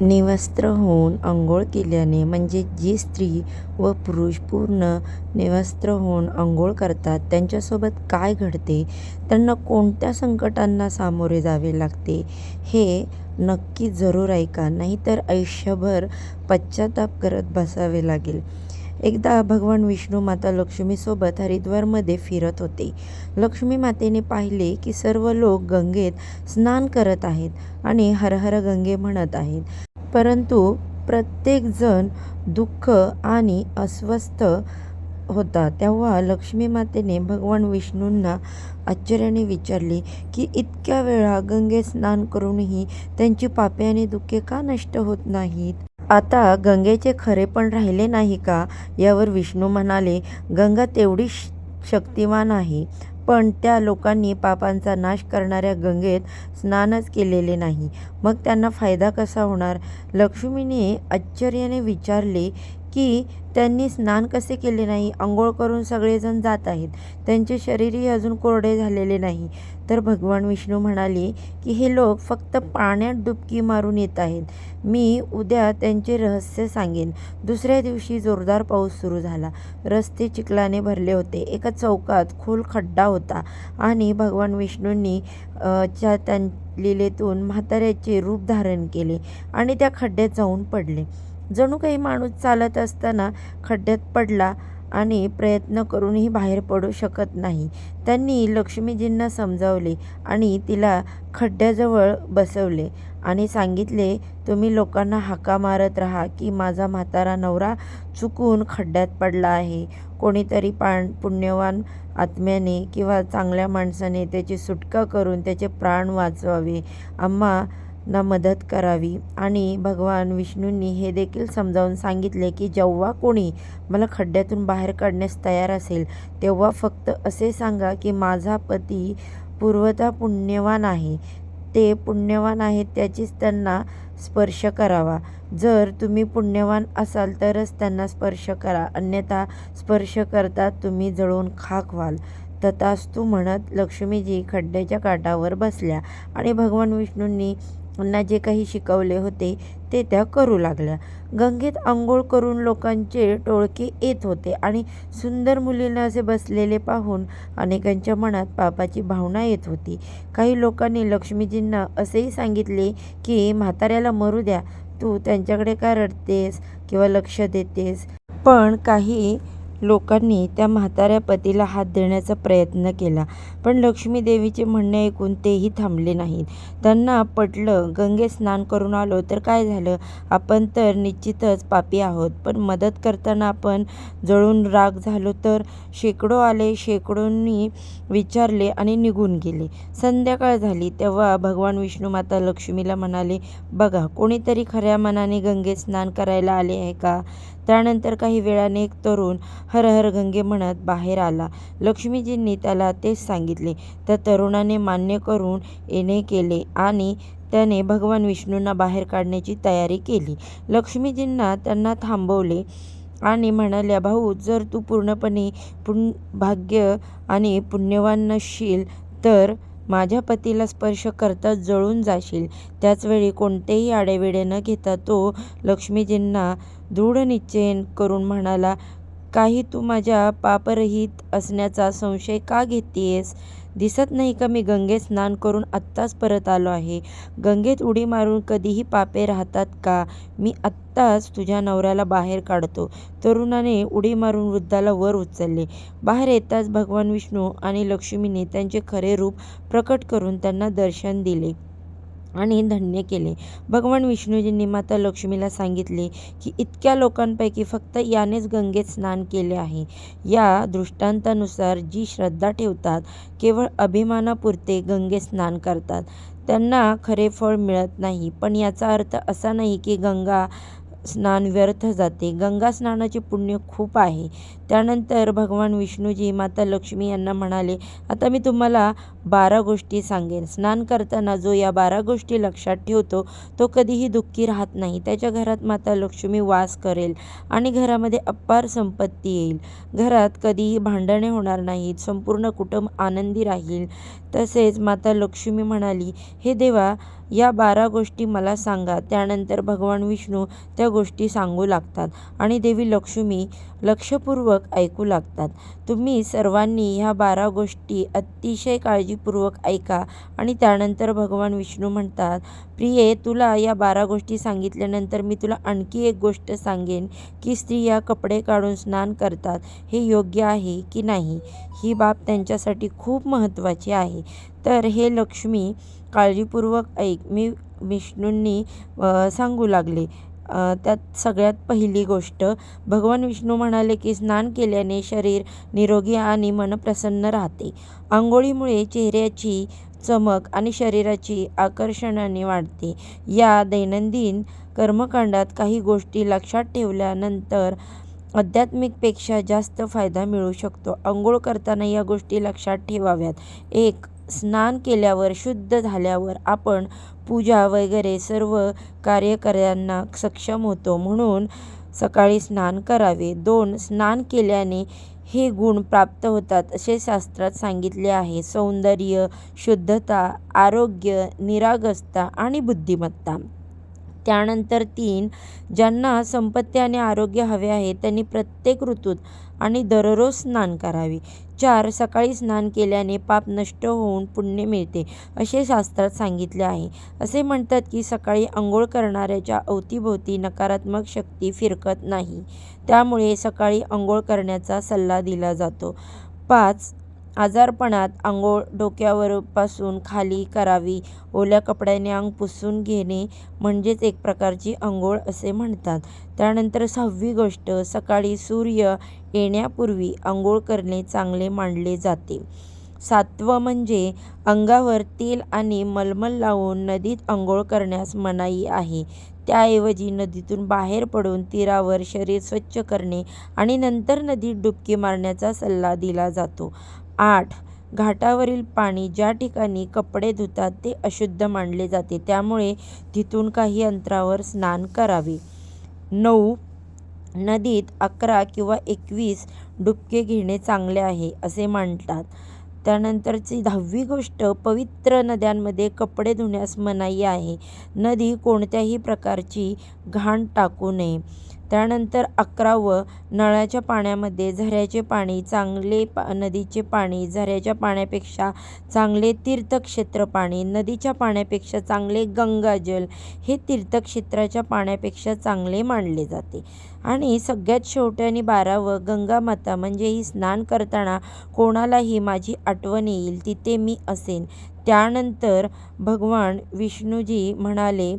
निवस्त्र होऊन आंघोळ केल्याने म्हणजे जी स्त्री व पुरुष पूर्ण निवस्त्र होऊन आंघोळ करतात त्यांच्यासोबत काय घडते? त्यांना कोणत्या संकटांना सामोरे जावे लागते? हे नक्की जरूर ऐका. नाहीतर आयुष्यभर पश्चाताप करत बसावे लागेल. एकदा भगवान विष्णू माता लक्ष्मीसोबत हरिद्वारमध्ये फिरत होते. लक्ष्मी मातेने पाहिले की सर्व लोक गंगेत स्नान करत आहेत आणि हरहर गंगे म्हणत आहेत. परंतु प्रत्येकजण दुःख आणि अस्वस्थ होता. तेव्हा लक्ष्मी मातेने भगवान विष्णूंना आश्चर्याने विचारले की इतक्या वेळा गंगेत स्नान करूनही त्यांची पापे आणि दुःखे का नष्ट होत नाहीत? आता गंगेचे खरे पण राहिले नाही का? यावर विष्णू म्हणाले गंगा तेवढी शक्तिमान आहे पण त्या लोकांनी पापांचा नाश करणाऱ्या गंगेत स्नानच केलेले नाही. मग त्यांना फायदा कसा होणार? लक्ष्मीने आश्चर्याने विचारले की त्यांनी स्नान कसे केले नाही आंघोळ करून सगळेजण जात आहेत. त्यांचे शरीरही अजून कोरडे झालेले नाही. तर भगवान विष्णू म्हणाले की हे लोक फक्त पाण्यात डुबकी मारून येत आहेत. मी उद्या त्यांचे रहस्य सांगेन. दुसऱ्या दिवशी जोरदार पाऊस सुरू झाला. रस्ते चिखलाने भरले होते. एका चौकात खोल खड्डा होता आणि भगवान विष्णूंनी च्या त्या लिलेतून म्हाताऱ्याचे रूप धारण केले आणि त्या खड्ड्यात जाऊन पडले. जणू काही माणूस चालत असताना खड्ड्यात पडला आणि प्रयत्न करूनही बाहेर पडू शकत नाही. त्यांनी लक्ष्मीजींना समजावले आणि तिला खड्ड्याजवळ बसवले आणि सांगितले तुम्ही लोकांना हाका मारत राहा की माझा म्हातारा नवरा चुकून खड्ड्यात पडला आहे. कोणीतरी पाण पुण्यवान आत्म्याने किंवा चांगल्या माणसाने त्याची सुटका करून त्याचे प्राण वाचवावे. आम्हा ना मदत करावी. आणि भगवान विष्णूंनी हे देखील समजावून सांगितले की जेव्हा कोणी मला खड्ड्यातून बाहेर काढण्यास तयार असेल तेव्हा फक्त असे सांगा की माझा पती पूर्वता पुण्यवान आहे. ते पुण्यवान आहेत त्याचीच त्यांना स्पर्श करावा. जर तुम्ही पुण्यवान असाल तरच त्यांना स्पर्श करा. अन्यथा स्पर्श करता तुम्ही जळून खाक व्हाल. तथास्तू म्हणत लक्ष्मीजी खड्ड्याच्या काठावर बसल्या आणि भगवान विष्णूंनी त्यांना जे काही शिकवले होते ते त्या करू लागल्या. गंगेत आंघोळ करून लोकांचे टोळके येत होते आणि सुंदर मुलींना असे बसलेले पाहून अनेकांच्या मनात पापाची भावना येत होती. काही लोकांनी लक्ष्मीजींना असेही सांगितले की म्हाताऱ्याला मरू द्या. तू त्यांच्याकडे का रडतेस किंवा लक्ष देतेस? पण काही लोकांनी त्या म्हाताऱ्या पतीला हात देण्याचा प्रयत्न केला. पण लक्ष्मी देवीचे म्हणणे ऐकून तेही थांबले नाहीत. त्यांना पटलं गंगे स्नान करून आलो तर काय झालं? आपण तर निश्चितच पापी आहोत. पण मदत करताना आपण जळून राग झालो तर? शेकडो आले शेकडोंनी विचारले आणि निघून गेले. संध्याकाळ झाली तेव्हा भगवान विष्णू माता लक्ष्मीला म्हणाले बघा कोणीतरी खऱ्या मनाने गंगेत स्नान करायला आले आहे का? त्यानंतर काही वेळाने एक तरुण हर हर गंगे म्हणत बाहेर आला. लक्ष्मीजींनी त्याला तेच सांगितले. त्या तरुणाने मान्य करून येणे केले आणि त्याने भगवान विष्णूंना बाहेर काढण्याची तयारी केली. लक्ष्मीजींना त्यांना थांबवले आणि म्हणाल्या भाऊ जर तू पूर्णपणे पुण भाग्य आणि पुण्यवान नसशील तर माझ्या पतीला स्पर्श करता जळून जाशील. त्याचवेळी कोणतेही आडेवेडे न घेता तो लक्ष्मीजींना दृढ निश्चय करून म्हणाला काही तू माझ्या पापरहित असण्याचा संशय का घेतेस? दिसत नाही का मी गंगेत स्नान करून आत्ताच परत आलो आहे? गंगेत उडी मारून कधीही पापे राहतात का? मी आत्ताच तुझ्या नवऱ्याला बाहेर काढतो. तरुणाने उडी मारून वृद्धाला वर उचलले. बाहेर येताच भगवान विष्णू आणि लक्ष्मीने त्यांचे खरे रूप प्रकट करून त्यांना दर्शन दिले. आणि धन्य केले. भगवान विष्णूजींनी माता लक्ष्मीला सांगितले की इतक्या लोकांपैकी फक्त यानेच गंगेत स्नान केले आहे. या दृष्टांतानुसार जी श्रद्धा ठेवतात केवळ अभिमानापुरते गंगेत स्नान करतात. त्यांना खरे फळ मिळत नाही. पण याचा अर्थ असा नाही की गंगा स्नान व्यर्थ जाते. गंगा स्नानाचे पुण्य खूप आहे. त्यानंतर भगवान विष्णूजी माता लक्ष्मी यांना म्हणाले आता मी तुम्हाला बारा गोष्टी सांगेन. स्नान करताना जो या बारा गोष्टी लक्षात ठेवतो तो कधीही दुःखी राहत नाही. त्याच्या घरात माता लक्ष्मी वास करेल आणि घरामध्ये अपार संपत्ती येईल. घरात कधीही भांडणे होणार नाहीत. संपूर्ण कुटुंब आनंदी राहील. तसेच माता लक्ष्मी म्हणाली हे देवा या बारा गोष्टी मला सांगा. त्यानंतर भगवान विष्णू त्या गोष्टी सांगू लागतात आणि देवी लक्ष्मी लक्षपूर्वक ऐकू लागतात. तुम्ही सर्वांनी ह्या बारा गोष्टी अतिशय काळजीपूर्वक ऐका आणि त्यानंतर भगवान विष्णू म्हणतात प्रिये तुला या बारा गोष्टी सांगितल्यानंतर मी तुला आणखी एक गोष्ट सांगेन की स्त्रिया कपडे काढून स्नान करतात. हे योग्य आहे की नाही? ही बाब त्यांच्यासाठी खूप महत्त्वाची आहे. तर हे लक्ष्मी काळजीपूर्वक ऐक. मी विष्णूंनी सांगू लागले. त्यात सगळ्यात पहिली गोष्ट भगवान विष्णू म्हणाले की स्नान केल्याने शरीर निरोगी आणि मन प्रसन्न राहते. आंघोळीमुळे चेहऱ्याची चमक आणि शरीराची आकर्षणाने वाढते. या दैनंदिन कर्मकांडात काही गोष्टी लक्षात ठेवल्यानंतर आध्यात्मिकपेक्षा जास्त फायदा मिळू शकतो. आंघोळ करताना या गोष्टी लक्षात ठेवाव्यात. एक स्नान केल्यावर शुद्ध झाल्यावर आपण पूजा वगैरे सर्व कार्यकर्त्यांना सक्षम होतो. म्हणून सकाळी स्नान करावे. दोन स्नान केल्याने हे गुण प्राप्त होतात असे शास्त्रात सांगितले आहे. सौंदर्य शुद्धता आरोग्य निरागसता आणि बुद्धिमत्ता. त्यानंतर तीन ज्यांना संपत्ती आणि आरोग्य हवे आहे त्यांनी प्रत्येक ऋतूत आणि दररोज स्नान करावे. चार सकाळी स्नान केल्याने पाप नष्ट होऊन पुण्य मिळते असे शास्त्रात सांगितले आहे. असे म्हणतात की सकाळी आंघोळ करणाऱ्याच्या अवतीभोवती नकारात्मक शक्ती फिरकत नाही. त्यामुळे सकाळी आंघोळ करण्याचा सल्ला दिला जातो. पाच आजारपणात आंघोळ डोक्यावरपासून खाली करावी. ओल्या कपड्याने अंग पुसून घेणे म्हणजेच एक प्रकारची आंघोळ असे म्हणतात. त्यानंतर सहावी गोष्ट सकाळी सूर्य येण्यापूर्वी आंघोळ करणे चांगले मानले जाते. सातवं म्हणजे अंगावर तेल आणि मलमल लावून नदीत आंघोळ करण्यास मनाई आहे. त्याऐवजी नदीतून बाहेर पडून तीरावर शरीर स्वच्छ करणे आणि नंतर नदीत डुबकी मारण्याचा सल्ला दिला जातो. आठ. घाटावरील पाणी ज्या ठिकाणी कपडे धुतात ते अशुद्ध मानले जाते. त्यामुळे तिथून काही अंतरावर स्नान करावे. नऊ. नदीत अकरा किंवा एकवीस डुबके घेणे चांगले आहे असे मांडतात त्यानंतरची दहावी गोष्ट पवित्र नद्यांमध्ये कपडे धुण्यास मनाई आहे. नदी कोणत्याही प्रकारची घाण टाकू नये. त्यानंतर अकरावं नळाच्या पाण्यामध्ये झऱ्याचे पाणी चांगले पा नदीचे पाणी झऱ्याच्या पाण्यापेक्षा चांगले तीर्थक्षेत्र पाणी नदीच्या पाण्यापेक्षा चांगले गंगाजल हे तीर्थक्षेत्राच्या पाण्यापेक्षा चांगले मानले जाते. आणि सगळ्यात शेवट्याने बारावं गंगामाता म्हणजे ही स्नान करताना कोणालाही माझी आठवण येईल तिथे मी असेन. त्यानंतर भगवान विष्णूजी म्हणाले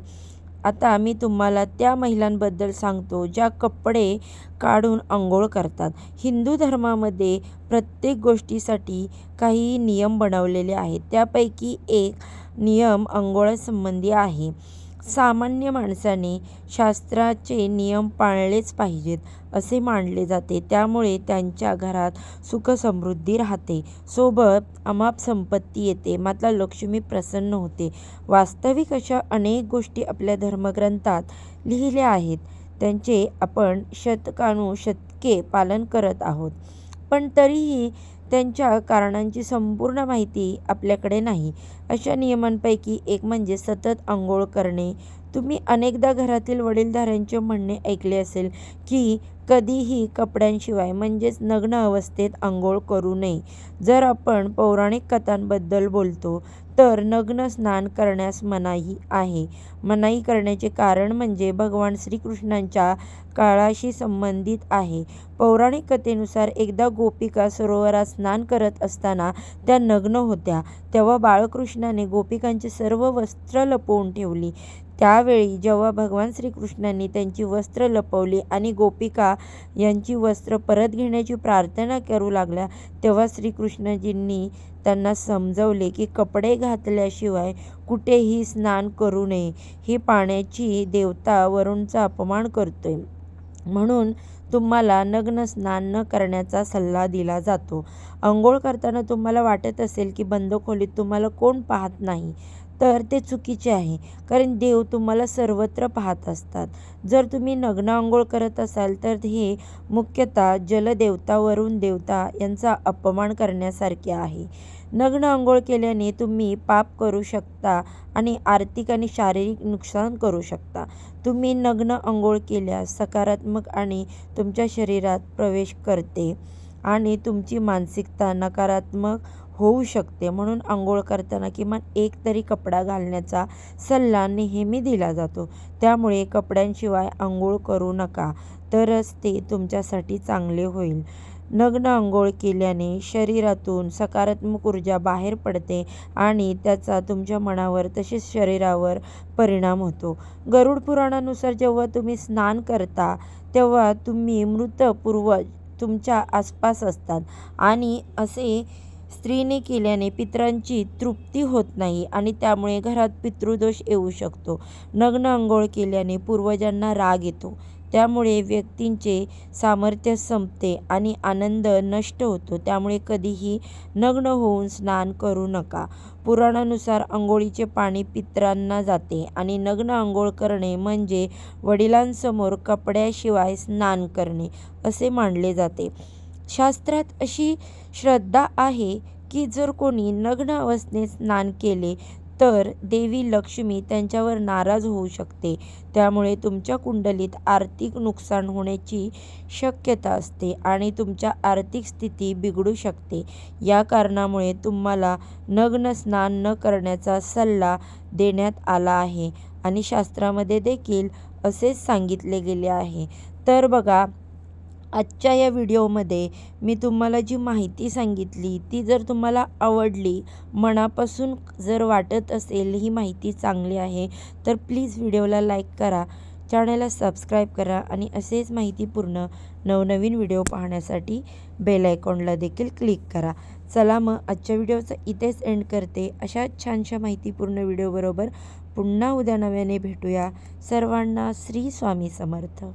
आता मी तुम्हाला त्या महिलांबद्दल सांगतो ज्या कपडे काढून आंघोळ करतात. हिंदू धर्मामध्ये प्रत्येक गोष्टीसाठी काही नियम बनवलेले आहेत. त्यापैकी एक नियम आंघोळसंबंधी आहे. सामान्य माणसाने शास्त्राचे नियम पाळलेच पाहिजेत असे मानले जाते. त्यामुळे त्यांच्या घरात सुखसमृद्धी राहते. सोबत अमाप संपत्ती येते. मात्र लक्ष्मी प्रसन्न होते. वास्तविक अशा अनेक गोष्टी आपल्या धर्मग्रंथात लिहिल्या आहेत. त्यांचे आपण शतकानुशतके पालन करत आहोत. पण तरीही त्यांच्या कारणांची संपूर्ण माहिती आपल्याकडे नाही. अशा नियमांपैकी एक म्हणजे सतत आंघोळ करणे तुम्ही अनेकदा घरातील वडीलधाऱ्यांचे म्हणणे ऐकले असेल की कधीही कपड्यांशिवाय म्हणजेच नग्न अवस्थेत आंघोळ करू नये. जर आपण पौराणिक कथांबद्दल बोलतो तर नग्न स्नान करण्यास मनाई आहे. मनाई करण्याचे कारण म्हणजे भगवान श्रीकृष्णांच्या काळाशी संबंधित आहे. पौराणिक कथेनुसार एकदा गोपिका सरोवरात स्नान करत असताना त्या नग्न होत्या. तेव्हा बाळकृष्णाने गोपिकांचे सर्व वस्त्र लपवून ठेवली. त्यावेळी जेव्हा भगवान श्रीकृष्णांनी त्यांची वस्त्र लपवली आणि गोपिका यांची वस्त्र परत घेण्याची प्रार्थना करू लागल्या तेव्हा श्रीकृष्णजींनी त्यांना समजवले की कपडे घातल्याशिवाय कुठेही स्नान करू नये. ही पाण्याची देवता वरुणचा अपमान करतोय. म्हणून तुम्हाला नग्न स्नान न करण्याचा सल्ला दिला जातो. आंघोळ करताना तुम्हाला वाटत असेल की बंद खोलीत तुम्हाला कोण पाहत नाही. तर ते चुकीचे आहे. कारण देव तुम्हाला सर्वत्र पाहत असतात. जर तुम्ही नग्न आंघोळ करत असाल तर हे मुख्यतः जलदेवता वरुण देवता यांचा अपमान करण्यासारखे आहे. नग्न आंघोळ केल्याने तुम्ही पाप करू शकता आणि आर्थिक आणि शारीरिक नुकसान करू शकता. तुम्ही नग्न आंघोळ केल्यास सकारात्मक आणि तुमच्या शरीरात प्रवेश करते आणि तुमची मानसिकता नकारात्मक होऊ शकते. म्हणून आंघोळ करताना किमान एक तरी कपडा घालण्याचा सल्ला नेहमी दिला जातो. त्यामुळे कपड्यांशिवाय आंघोळ करू नका तरच ते तुमच्यासाठी चांगले होईल. नग्न आंघोळ केल्याने शरीरातून सकारात्मक ऊर्जा बाहेर पडते आणि त्याचा तुमच्या मनावर तसेच शरीरावर परिणाम होतो. गरुड पुराणानुसार जेव्हा तुम्ही स्नान करता तेव्हा तुम्ही मृत पूर्वज तुमच्या आसपास असतात आणि असे स्त्रीने केल्याने पितरांची तृप्ती होत नाही आणि त्यामुळे घरात पितृदोष येऊ शकतो. नग्न आंघोळ केल्याने पूर्वजांना राग येतो. त्यामुळे व्यक्तींचे सामर्थ्य संपते आणि आनंद नष्ट होतो. त्यामुळे कधीही नग्न होऊन स्नान करू नका. पुराणानुसार आंघोळीचे पाणी पितरांना जाते आणि नग्न आंघोळ करणे म्हणजे वडिलांसमोर कपड्याशिवाय स्नान करणे असे मानले जाते. शास्त्रात अशी श्रद्धा आहे की जर कोणी नग्न अवस्थेत स्नान केले तर देवी लक्ष्मी त्यांच्यावर नाराज होऊ शकते. त्यामुळे तुमच्या कुंडलीत आर्थिक नुकसान होण्याची शक्यता असते आणि तुमच्या आर्थिक स्थिती बिघडू शकते. या कारणामुळे तुम्हाला नग्न स्नान न करण्याचा सल्ला देण्यात आला आहे. आणि शास्त्रामध्ये देखील असेच सांगितले गेले आहे. तर बघा आजच्या या व्हिडिओमध्ये मी तुम्हाला जी माहिती सांगितली ती जर तुम्हाला आवडली मनापासून जर वाटत असेल ही माहिती चांगली आहे तर प्लीज व्हिडिओला लाईक करा चॅनलला सबस्क्राईब करा आणि असेच माहितीपूर्ण नवनवीन व्हिडिओ पाहण्यासाठी बेल आयकॉनला देखील क्लिक करा. चला मग आजच्या व्हिडिओचं इथेच एंड करते. अशा छानशा माहितीपूर्ण व्हिडिओबरोबर पुन्हा उद्या नव्याने भेटूया. सर्वांना श्री स्वामी समर्थ.